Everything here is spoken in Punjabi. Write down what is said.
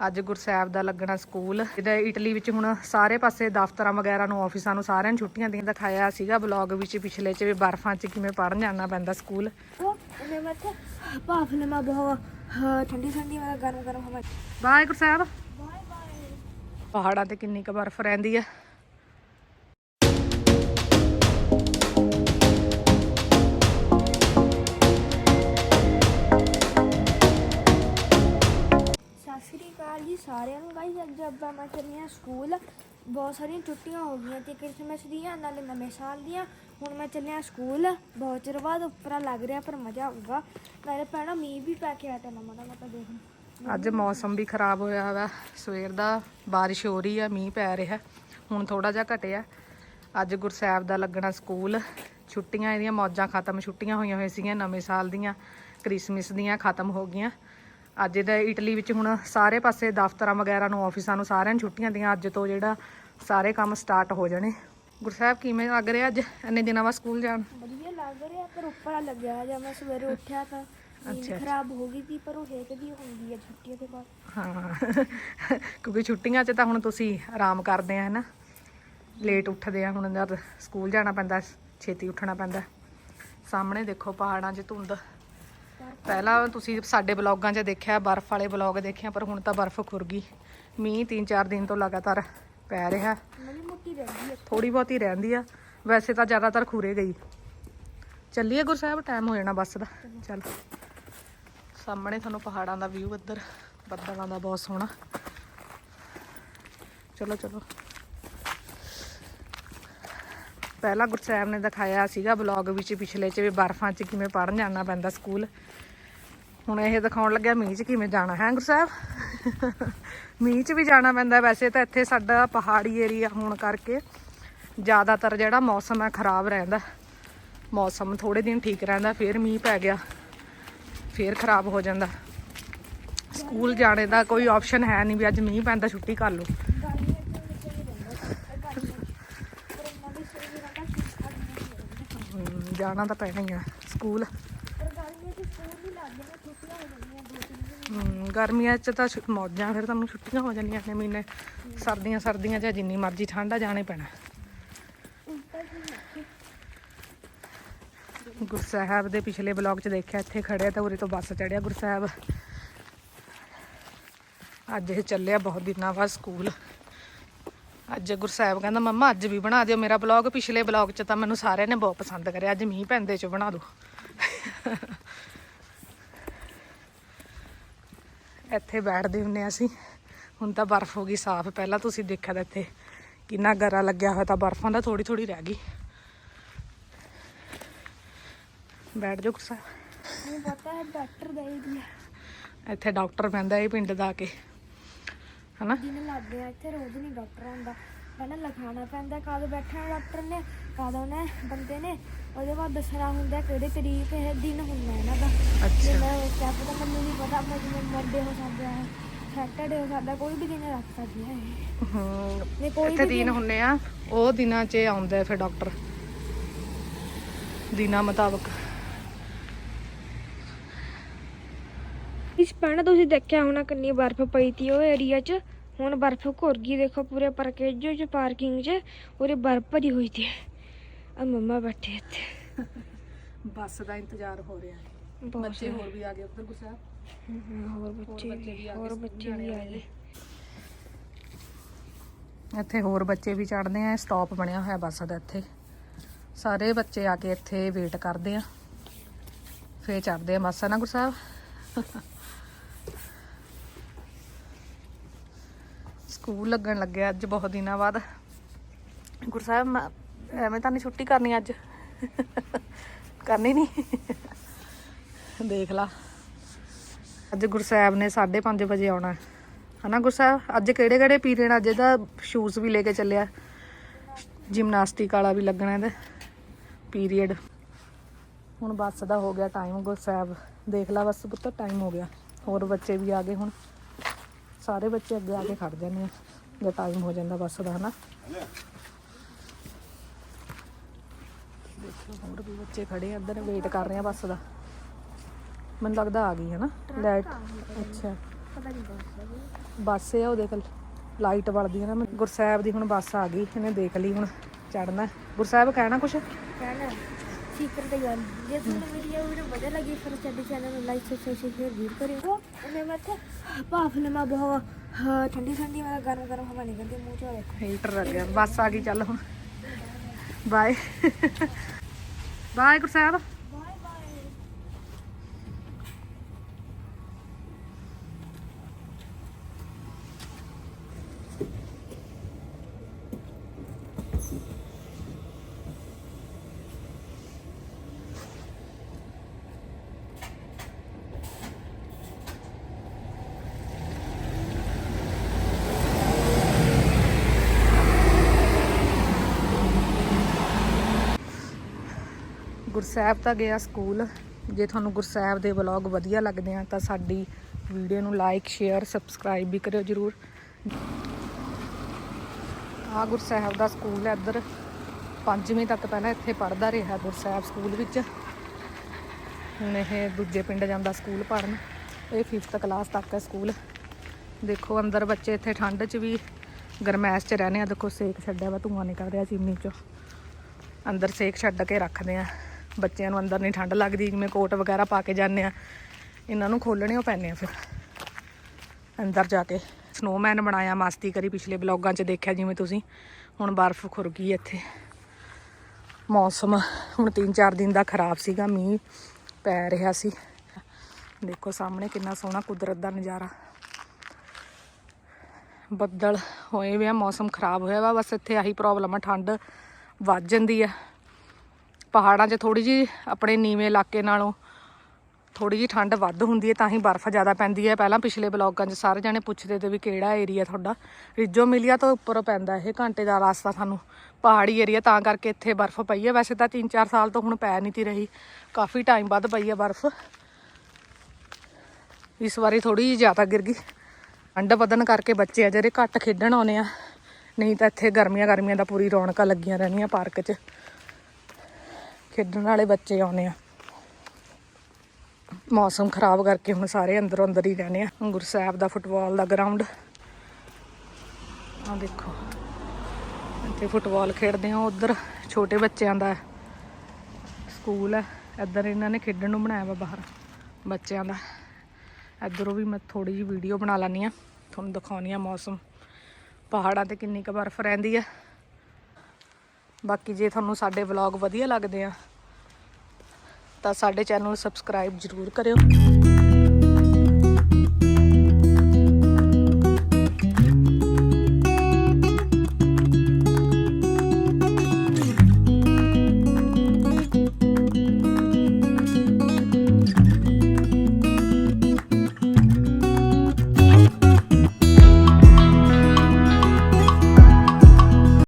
ਅੱਜ ਗੁਰਸਾਹਿਬ ਦਾ ਲੱਗਣਾ ਸਕੂਲ। ਇਹਦਾ ਇਟਲੀ ਵਿੱਚ ਹੁਣ ਸਾਰੇ ਪਾਸੇ ਦਫ਼ਤਰਾਂ ਵਗੈਰਾ ਨੂੰ, ਆਫਿਸਾਂ ਨੂੰ ਸਾਰਿਆਂ ਨੂੰ ਛੁੱਟੀਆਂ ਦੀਆਂ ਦਿਖਾਇਆ ਸੀਗਾ। ਬਲੌਗ ਵਿੱਚ ਪਿਛਲੇ ਚ ਵੀ ਬਰਫਾਂ 'ਚ ਕਿਵੇਂ ਪੜਨ ਜਾਣਾ ਪੈਂਦਾ ਸਕੂਲ। ਠੰਡੀ ਠੰਡੀ ਵਾਲਾ ਗਰਮ ਗਰਮ ਹਵਾ ਬਾਏ ਗੁਰਸਾਹਿਬ ਪਹਾੜਾਂ ਤੇ ਕਿੰਨੀ ਕੁ ਬਰਫ਼ ਰਹਿੰਦੀ ਆ। ਸਾਰਿਆਂ ਨੂੰ ਗਾਈਸ ਅੱਜ ਆਪਾਂ ਮੈਂ ਚੱਲੀ ਹਾਂ ਸਕੂਲ। ਬਹੁਤ ਸਾਰੀਆਂ ਛੁੱਟੀਆਂ ਹੋ ਗਈਆਂ ਤੇ ਕ੍ਰਿਸਮਸ ਦੀਆਂ, ਨਾਲੇ ਨਵੇਂ ਸਾਲ ਦੀਆਂ। ਹੁਣ ਮੈਂ ਚੱਲਿਆ ਸਕੂਲ, ਬਹੁਤ ਚਿਰ ਬਾਅਦ ਉੱਪਰ ਲੱਗ ਰਿਹਾ ਪਰ ਮਜ਼ਾ ਆਊਗਾ। ਨਾਲੇ ਪੈਣਾ ਮੀਂਹ ਵੀ ਪੈ ਕੇ ਹਟਿਆ ਨਾ ਮਾੜਾ ਮੋਟਾ ਦੇਖ ਅੱਜ ਮੌਸਮ ਵੀ ਖਰਾਬ ਹੋਇਆ ਵਾ। ਸਵੇਰ ਦਾ ਬਾਰਿਸ਼ ਹੋ ਰਹੀ ਆ, ਮੀਂਹ ਪੈ ਰਿਹਾ। ਹੁਣ ਥੋੜਾ ਜਿਹਾ ਘਟਿਆ। ਅੱਜ ਗੁਰਸਾਹਿਬ ਦਾ ਲੱਗਣਾ ਸਕੂਲ। ਛੁੱਟੀਆਂ ਇਹਦੀਆਂ ਮੌਜਾਂ ਖਤਮ। ਛੁੱਟੀਆਂ ਹੋਈਆਂ ਹੋਈਆਂ ਸੀਗੀਆਂ ਨਵੇਂ ਸਾਲ ਦੀਆਂ। ਕ੍ਰਿਸਮਸ ਦੀਆਂ ਖਤਮ ਹੋ ਗਈਆਂ। ਅੱਜ ਇਹਦਾ ਇਟਲੀ ਵਿੱਚ ਹੁਣ ਸਾਰੇ ਪਾਸੇ ਦਫ਼ਤਰਾਂ ਵਗੈਰਾ ਨੂੰ ਆਫਿਸਾਂ ਨੂੰ ਸਾਰਿਆਂ ਨੂੰ ਛੁੱਟੀਆਂ ਦੀਆਂ ਅੱਜ ਤੋਂ ਜਿਹੜਾ ਸਾਰੇ ਕੰਮ ਸਟਾਰਟ ਹੋ ਜਾਣੇ। ਗੁਰਸਾਹਿਬ ਕਿਵੇਂ ਲੱਗ ਰਿਹਾ ਅੱਜ? ਇੰਨੇ ਦਿਨਾਂ ਬਾਅਦ ਸਕੂਲ ਜਾਣ? ਵਧੀਆ ਲੱਗ ਰਿਹਾ ਪਰ ਉੱਪਰ ਲੱਗਿਆ ਜਦ ਮੈਂ ਸਵੇਰੇ ਉੱਠਿਆ ਤਾਂ ਅੱਛਾ। ਖਰਾਬ ਹੋ ਗਈ ਸੀ ਪਰ ਉਹ ਹੇਕਦੀ ਹੁੰਦੀ ਹੈ ਛੁੱਟੀਆਂ ਦੇ ਬਾਅਦ। ਹਾਂ ਕਿਉਂਕਿ ਛੁੱਟੀਆਂ 'ਚ ਤਾਂ ਹੁਣ ਤੁਸੀਂ ਆਰਾਮ ਕਰਦੇ ਆ ਹਨਾ? ਲੇਟ ਉੱਠਦੇ ਆ ਹੁਣ ਜਦ ਸਕੂਲ ਜਾਣਾ ਪੈਂਦਾ ਛੇਤੀ ਉੱਠਣਾ ਪੈਂਦਾ। ਸਾਹਮਣੇ ਦੇਖੋ ਪਹਾੜਾਂ 'ਚ ਧੁੰਦ। ਪਹਿਲਾਂ ਤੁਸੀਂ ਸਾਡੇ ਬਲੌਗਾਂ 'ਚ ਦੇਖਿਆ ਬਰਫ਼ ਵਾਲੇ ਬਲੌਗ ਦੇਖਿਆ ਪਰ ਹੁਣ ਤਾਂ ਬਰਫ਼ ਖੁਰ ਗਈ। ਮੀਂਹ 3-4 ਦਿਨ ਤੋਂ ਲਗਾਤਾਰ ਪੈ ਰਿਹਾ। ਥੋੜੀ ਬਹੁਤੀ ਰਹਿੰਦੀ ਆ। ਵੈਸੇ ਤਾਂ ਜ਼ਿਆਦਾਤਰ ਖੁਰੇ ਗਈ। ਚੱਲੀਏ ਗੁਰਸਾਹਿਬ ਟਾਈਮ ਹੋ ਜਾਣਾ ਬੱਸ ਦਾ। ਚੱਲ। ਸਾਹਮਣੇ ਤੁਹਾਨੂੰ ਪਹਾੜਾਂ ਦਾ ਵਿਊ ਇੱਧਰ ਬੱਦਲਾਂ ਦਾ ਬਹੁਤ ਸੋਹਣਾ। ਚਲੋ ਚਲੋ। ਪਹਿਲਾਂ ਗੁਰਸਾਹਿਬ ਨੇ ਦਿਖਾਇਆ ਸੀਗਾ ਬਲੌਗ ਵਿੱਚ ਪਿਛਲੇ ਚ ਵੀ ਬਰਫਾਂ 'ਚ ਕਿਵੇਂ ਪੜਨ ਜਾਣਾ ਪੈਂਦਾ ਸਕੂਲ। ਹੁਣ ਇਹ ਦਿਖਾਉਣ ਲੱਗਿਆ ਮੀਂਹ 'ਚ ਕਿਵੇਂ ਜਾਣਾ, ਹੈ ਗੁਰੂ ਸਾਹਿਬ? ਮੀਂਹ 'ਚ ਵੀ ਜਾਣਾ ਪੈਂਦਾ ਵੈਸੇ ਤਾਂ ਇੱਥੇ ਸਾਡਾ ਪਹਾੜੀ ਏਰੀਆ ਹੋਣ ਕਰਕੇ ਜ਼ਿਆਦਾਤਰ ਜਿਹੜਾ ਮੌਸਮ ਹੈ ਖਰਾਬ ਰਹਿੰਦਾ। ਮੌਸਮ ਥੋੜੇ ਦਿਨ ਠੀਕ ਰਹਿੰਦਾ, ਫਿਰ ਮੀਂਹ ਪੈ ਗਿਆ, ਫਿਰ ਖਰਾਬ ਹੋ ਜਾਂਦਾ। ਸਕੂਲ ਜਾਣੇ ਦਾ ਕੋਈ ਆਪਸ਼ਨ ਹੈ ਨਹੀਂ ਵੀ ਅੱਜ ਮੀਂਹ ਪੈਂਦਾ, ਛੁੱਟੀ ਕਰ ਲਓ। ਜਾਣਾ ਤਾਂ ਪੈਣਾ ਹੀ ਆ, ਸਕੂਲ ਪਰ ਗਰਮੀਆਂ ਚ ਸਕੂਲ ਵੀ ਲੱਗ ਜਾਣਾ ਛੁੱਟੀਆਂ ਹੋ ਗਰਮੀਆਂ 'ਚ ਤਾਂ ਛੁ- ਮੌਜਾਂ, ਫਿਰ ਤੁਹਾਨੂੰ ਛੁੱਟੀਆਂ ਹੋ ਜਾਂਦੀਆਂ ਨੇ ਮਹੀਨੇ। ਸਰਦੀਆਂ ਸਰਦੀਆਂ 'ਚ ਜਿੰਨੀ ਮਰਜ਼ੀ ਠੰਡ ਜਾਣੇ ਪੈਣਾ। ਉਲਟਾ ਹੀ ਗੁਰਸਾਹਿਬ ਦੇ ਪਿਛਲੇ ਬਲੌਗ 'ਚ ਦੇਖਿਆ, ਇੱਥੇ ਖੜਿਆ ਤਾਂ ਉਰੇ ਤੋਂ ਬੱਸ ਚੜਿਆ ਗੁਰਸਾਹਿਬ। ਅੱਜ ਇਹ ਚੱਲਿਆ ਬਹੁਤ ਦਿਨਾਂ ਬਾਅਦ ਸਕੂਲ। ਅੱਜ ਗੁਰਸਾਹਿਬ ਕਹਿੰਦਾ, ਮੰਮਾ, ਅੱਜ ਵੀ ਬਣਾ ਦਿਓ ਮੇਰਾ ਬਲੌਗ। ਪਿਛਲੇ ਬਲੌਗ 'ਚ ਤਾਂ ਮੈਨੂੰ ਸਾਰਿਆਂ ਨੇ ਬਹੁਤ ਪਸੰਦ ਕਰਿਆ, ਅੱਜ ਮੀਂਹ ਪੈਂਦੇ 'ਚ ਬਣਾ ਦਿਓ ਇੱਥੇ ਬੈਠਦੇ ਹੁੰਨੇ ਅਸੀਂ। ਹੁਣ ਤਾਂ ਬਰਫ਼ ਹੋ ਗਈ ਸਾਫ਼। ਪਹਿਲਾਂ ਤੁਸੀਂ ਦੇਖਿਆ ਤਾਂ ਇੱਥੇ ਕਿੰਨਾ ਗਰਾ ਲੱਗਿਆ ਹੋਇਆ ਤਾਂ ਬਰਫ਼ਾਂ ਦਾ ਥੋੜੀ ਥੋੜੀ ਰਹਿ ਗਈ। ਬੈਠ ਜਾਓ ਗੁਰਸਾ ਮੈਨੂੰ ਪਤਾ ਹੈ ਡਾਕਟਰ ਦਾ ਹੀ। ਇੱਥੇ ਡਾਕਟਰ ਬਹਿੰਦਾ ਇਹ ਪਿੰਡ ਦਾ ਆ ਕੇ। ਹਨਾ? ਦਿਨ ਲੱਗ ਗਿਆ ਇੱਥੇ ਰੋਜ਼ ਨਹੀਂ ਡਾਕਟਰ ਆਉਂਦਾ। ਪਹਿਲਾਂ ਲਿਖਾਉਣਾ ਪੈਂਦਾ ਕਦ ਬੈਠਣਾ ਡਾਕਟਰ ਨੇ ਕਦ ਉਹਨੇ ਬੰਦੇ ਨੇ। ਉਹਦੇ ਬਾਅਦ ਦੱਸਣਾ ਹੁੰਦਾ ਕਿਹੜੇ ਤਰੀਕ ਇਹ ਦਿਨ ਹੁੰਦਾ ਇਹਨਾਂ ਦਾ। ਅੱਛਾ। ਮੈਂ ਸਟੈਪ ਤਾਂ ਮੈਨੂੰ ਨਹੀਂ ਪਤਾ ਮੈਂ ਜਿਵੇਂ ਮੰਡੇ ਹੋ ਸਕਦਾ ਹੈ ਸੈਟਰਡੇ ਹੋ ਸਕਦਾ ਕੋਈ ਵੀ ਦਿਨ ਰੱਖ ਸਕਦੀ ਹੈ। ਹੂੰ ਜੇ ਕੋਈ ਇੱਥੇ ਵੀ ਦਿਨ ਹੁੰਨੇ ਆ ਉਹ ਦਿਨਾਂ 'ਚ ਆਉਂਦਾ ਹੈ ਫਿਰ ਡਾਕਟਰ ਦਿਨਾਂ ਮੁਤਾਬਕ। ਇਸ ਪੈਣਾ ਤੁਸੀਂ ਦੇਖਿਆ ਹੋਣਾ ਕਿੰਨੀ ਬਰਫ਼ ਪਈ ਤੀ ਉਹ ਏਰੀਆ 'ਚ। ਹੁਣ ਬਰਫ਼ ਘੁਰ ਗਈ ਦੇਖੋ ਪੂਰੇ ਪਾਰਕੇਜੋ 'ਚ ਪਾਰਕਿੰਗ 'ਚ ਪੂਰੀ ਬਰਫ਼ ਭਰੀ ਹੋਈ ਤੀ। ਆ ਮੰਮਾ ਬੈਠੇ ਇੱਥੇ। ਬੱਸ ਦਾ ਇੰਤਜ਼ਾਰ ਹੋ ਰਿਹਾ ਹੈ। ਬੱਚੇ ਹੋਰ ਵੀ ਆ ਗਏ ਉੱਧਰ ਗੁੱਸਾ? ਹੋਰ ਬੱਚੇ ਵੀ ਹੋਰ ਬੱਚੇ ਵੀ ਆ ਗਏ। ਇੱਥੇ ਹੋਰ ਬੱਚੇ ਵੀ ਚੜਦੇ ਆ ਸਟਾਪ ਬਣਿਆ ਹੋਇਆ ਬੱਸ ਦਾ ਇੱਥੇ। ਸਾਰੇ ਬੱਚੇ ਆ ਕੇ ਇੱਥੇ ਵੇਟ ਕਰਦੇ ਆ। ਫੇਰ ਚੜਦੇ ਆ ਬੱਸ ਨਾ ਗੁਰਸਾਹਿਬ ਸਕੂਲ ਲੱਗਣ ਲੱਗਿਆ ਅੱਜ ਬਹੁਤ ਦਿਨਾਂ ਬਾਅਦ। ਗੁਰਸਾਹਿਬ ਮੈਂ- ਐਵੇਂ ਤਾਂ ਨਹੀਂ ਛੁੱਟੀ ਕਰਨੀ ਅੱਜ। ਕਰਨੀ ਨਹੀਂ। ਦੇਖ ਲਾ। ਅੱਜ ਗੁਰਸਾਹਿਬ ਨੇ 5:30 ਵਜੇ ਆਉਣਾ। ਹੈ। ਹਨਾ ਗੁਰਸਾਹਿਬ ਅੱਜ ਕਿਹੜੇ ਕਿਹੜੇ ਪੀਰੀਅਡ ਅੱਜ ਇਹਦਾ ਸ਼ੂਜ਼ ਵੀ ਲੈ ਕੇ ਚੱਲਿਆ। ਜਿਮਨਾਸਟਿਕ ਵਾਲਾ ਵੀ ਲੱਗਣਾ ਇਹਦਾ। ਪੀਰੀਅਡ ਹੁਣ ਬੱਸ ਦਾ ਹੋ ਗਿਆ ਟਾਈਮ ਗੁਰਸਾਹਿਬ ਦੇਖ ਲਾ ਬਸ ਪੁੱਤ ਟਾਈਮ ਹੋ ਗਿਆ। ਹੋਰ ਬੱਚੇ ਵੀ ਆ ਗਏ ਹੁਣ। ਸਾਰੇ ਬੱਚੇ ਅੱਗੇ ਆ ਕੇ ਖੜ ਜਾਂਦੇ ਆ। ਜੇ ਟਾਈਮ ਹੋ ਜਾਂਦਾ ਬੱਸ ਦਾ, ਹਨਾ? ਦੇਖੋ ਹੋਰ ਵੀ ਬੱਚੇ ਖੜੇ ਆ ਇੱਧਰ ਵੇਟ ਕਰ ਰਹੇ ਆ ਬੱਸ ਦਾ। ਮੈਨੂੰ ਲੱਗਦਾ ਆ ਗਈ ਹੈ ਨਾ ਲਾਈਟ ਅੱਛਾ। ਪਤਾ ਨਹੀਂ ਬਸ ਬੱਸ ਆ ਉਹ ਦੇਖ ਲਾਈਟ ਵਲਦੀ ਹੈ ਨਾ। ਮੈਂ- ਗੁਰਸਾਹਿਬ ਦੀ ਹੁਣ ਬੱਸ ਆ ਗਈ ਇਹਨੇ ਦੇਖ ਲਈ ਹੁਣ ਚੜਨਾ ਗੁਰਸਾਹਿਬ ਕਹਿਣਾ ਕੁਛ? ਕਹਿਣਾ ਸੀਕਰ ਤੇ ਗੱਲ ਜੇ ਤੁਹਾਨੂੰ ਮੇਰੀ ਇਹ ਵੀਡੀਓ ਵਧੀਆ ਲੱਗੀ ਫਿਰ ਸਾਡੇ ਚੈਨਲ ਨੂੰ ਲਾਈਕ ਸਬਸਕ੍ਰਾਈਬ ਸ਼ੇਅਰ ਜ਼ਰੂਰ ਕਰਿਓ। ਉਹਨੇ ਮੈਂ ਤੇ ਭਾਫ ਨੇ ਮੈਂ ਬਹੁਤ ਹਾਂ, ਠੰਡੀ ਠੰਡੀ ਵਾਲਾ ਗਰਮ ਗਰਮ ਹਵਾ ਨਿਕਲਦੀ ਮੂੰਹ ਚੋਂ ਦੇਖੋ ਹੀਟਰ ਲੱਗ ਗਿਆ। ਬੱਸ ਆ ਗਈ ਚੱਲ ਹੁਣ। ਬਾਏ ਬਾਏ ਗੁਰਸਾਹਿਬ ਗੁਰਸੈਬ ਤਾਂ ਗਿਆ ਸਕੂਲ। ਜੇ ਤੁਹਾਨੂੰ ਗੁਰਸਾਹਿਬ ਦੇ ਵਲੌਗ ਵਧੀਆ ਲੱਗਦੇ ਆ ਤਾਂ ਸਾਡੀ ਵੀਡੀਓ ਨੂੰ ਲਾਈਕ ਸ਼ੇਅਰ ਸਬਸਕ੍ਰਾਈਬ ਵੀ ਕਰਿਓ ਜਰੂਰ। ਆ ਗੁਰਸਾਹਿਬ ਦਾ ਸਕੂਲ ਹੈ ਇੱਧਰ। ਪੰਜਵੀਂ ਤੱਕ ਪਹਿਲਾਂ ਇੱਥੇ ਪੜ੍ਹਦਾ ਰਿਹਾ ਗੁਰਸਾਹਿਬ ਸਕੂਲ ਵਿੱਚ। ਹੁਣ ਇਹ ਦੂਜੇ ਪਿੰਡ ਜਾਂਦਾ ਸਕੂਲ ਪੜ੍ਹਨ। ਇਹ 5th ਕਲਾਸ ਤੱਕ ਹੈ ਸਕੂਲ। ਦੇਖੋ ਅੰਦਰ ਬੱਚੇ ਇੱਥੇ ਠੰਡ 'ਚ ਵੀ ਗਰਮੈਸ਼ 'ਚ ਰਹਿੰਦੇ ਆ। ਦੇਖੋ ਸੇਕ ਛੱਡਿਆ ਵਾ, ਧੂੰਆਂ ਨਿਕਲ ਰਿਹਾ ਚਿਮਨੀ 'ਚੋਂ। ਅੰਦਰ ਸੇਕ ਛੱਡ ਕੇ ਰੱਖਦੇ ਆ। ਬੱਚਿਆਂ ਨੂੰ ਅੰਦਰ ਨਹੀਂ ਠੰਡ ਲੱਗਦੀ, ਜਿਵੇਂ ਕੋਟ ਵਗੈਰਾ ਪਾ ਕੇ ਜਾਂਦੇ ਆ। ਇਹਨਾਂ ਨੂੰ ਖੋਲਣੇ ਉਹ ਪੈਣੇ ਆ ਫਿਰ। ਅੰਦਰ ਜਾ ਕੇ। ਸਨੋਮੈਨ ਬਣਾਇਆ, ਮਸਤੀ ਕਰੀ ਪਿਛਲੇ ਬਲੌਗਾਂ 'ਚ ਦੇਖਿਆ, ਜਿਵੇਂ ਤੁਸੀਂ। ਹੁਣ ਬਰਫ਼ ਖੁਰ ਗਈ ਇੱਥੇ। ਮੌਸਮ ਹੁਣ 3-4 ਦਿਨ ਦਾ ਖਰਾਬ ਸੀਗਾ, ਮੀਂਹ ਪੈ ਰਿਹਾ ਸੀ। ਦੇਖੋ ਸਾਹਮਣੇ ਕਿੰਨਾ ਸੋਹਣਾ ਕੁਦਰਤ ਦਾ ਨਜ਼ਾਰਾ। ਬੱਦਲ ਹੋਏ ਵੇ ਆ, ਮੌਸਮ ਖਰਾਬ ਹੋਇਆ ਵਾ, ਬਸ ਇੱਥੇ ਆਹੀ ਪ੍ਰੋਬਲਮ ਆ, ਠੰਡ ਵੱਧ ਜਾਂਦੀ ਆ। ਪਹਾੜਾਂ 'ਚ ਥੋੜੀ ਜੀ ਆਪਣੇ ਨੀਵੇਂ ਇਲਾਕੇ ਨਾਲੋਂ ਥੋੜੀ ਜੀ ਠੰਡ ਵੱਧ ਹੁੰਦੀ ਹੈ ਤਾਂ ਹੀ ਬਰਫ਼ ਜ਼ਿਆਦਾ ਪੈਂਦੀ ਹੈ। ਪਹਿਲਾਂ ਪਿਛਲੇ ਬਲੌਗਾਂ 'ਚ ਸਾਰੇ ਜਾਣੇ ਪੁੱਛਦੇ ਤੇ ਵੀ ਕਿਹੜਾ ਏਰੀਆ ਤੁਹਾਡਾ? ਰਿਜੋ ਮਿਲਿਆ ਤੋਂ ਉੱਪਰੋਂ ਪੈਂਦਾ ਇਹ ਘੰਟੇ ਦਾ ਰਸਤਾ ਸਾਨੂੰ, ਪਹਾੜੀ ਏਰੀਆ ਤਾਂ ਕਰਕੇ ਇੱਥੇ ਬਰਫ਼ ਪਈ ਹੈ। ਵੈਸੇ ਤਾਂ 3-4 ਸਾਲ ਤੋਂ ਹੁਣ ਪੈ ਨਹੀਂ ਤੀ ਰਹੀ, ਕਾਫੀ ਟਾਈਮ ਬਾਅਦ ਪਈ ਹੈ ਬਰਫ਼। ਇਸ ਵਾਰੀ ਥੋੜੀ ਜਿਹੀ ਜ਼ਿਆਦਾ ਗਿਰ ਗਈ। ਠੰਡ ਵਧਣ ਕਰਕੇ ਬੱਚੇ ਆ ਜਿਹੜੇ ਘੱਟ ਖੇਡਣ ਆਉਨੇ ਆ, ਨਹੀਂ ਤਾਂ ਇੱਥੇ ਗਰਮੀਆਂ ਗਰਮੀਆਂ ਦਾ ਪੂਰੀ ਰੌਣਕਾਂ ਲੱਗੀਆਂ ਰਹਿੰਦੀਆਂ ਪਾਰਕ 'ਚ। ਖੇਡਣ ਵਾਲੇ ਬੱਚੇ ਆਉਨੇ ਆ। ਮੌਸਮ ਖਰਾਬ ਕਰਕੇ ਹੁਣ ਸਾਰੇ ਅੰਦਰੋਂ ਅੰਦਰ ਹੀ ਰਹਿੰਦੇ ਆ। ਗੁਰਸਾਹਿਬ ਦਾ ਫੁੱਟਬਾਲ ਦਾ ਗਰਾਊਂਡ। ਆ ਦੇਖੋ। ਇੱਥੇ ਫੁੱਟਬਾਲ ਖੇਡਦੇ ਆ। ਉਧਰ ਛੋਟੇ ਬੱਚਿਆਂ ਦਾ ਸਕੂਲ ਹੈ ਇੱਧਰ ਇਹਨਾਂ ਨੇ ਖੇਡਣ ਨੂੰ ਬਣਾਇਆ ਵਾ ਬਾਹਰ, ਬੱਚਿਆਂ ਦਾ। ਇੱਧਰੋਂ ਵੀ ਮੈਂ ਥੋੜੀ ਜਿਹੀ ਵੀਡੀਓ ਬਣਾ ਲੈਣੀ ਆ। ਤੁਹਾਨੂੰ ਦਿਖਾਉਣੀ ਆ ਮੌਸਮ। ਪਹਾੜਾਂ ਤੇ ਕਿੰਨੀ ਕੁ ਬਰਫ਼ ਰਹਿੰਦੀ ਆ। ਬਾਕੀ ਜੇ ਤੁਹਾਨੂੰ ਸਾਡੇ ਵਲੌਗ ਵਧੀਆ ਲੱਗਦੇ ਆ, ਤਾਂ ਸਾਡੇ ਚੈਨਲ ਨੂੰ ਸਬਸਕ੍ਰਾਈਬ ਜ਼ਰੂਰ ਕਰਿਓ।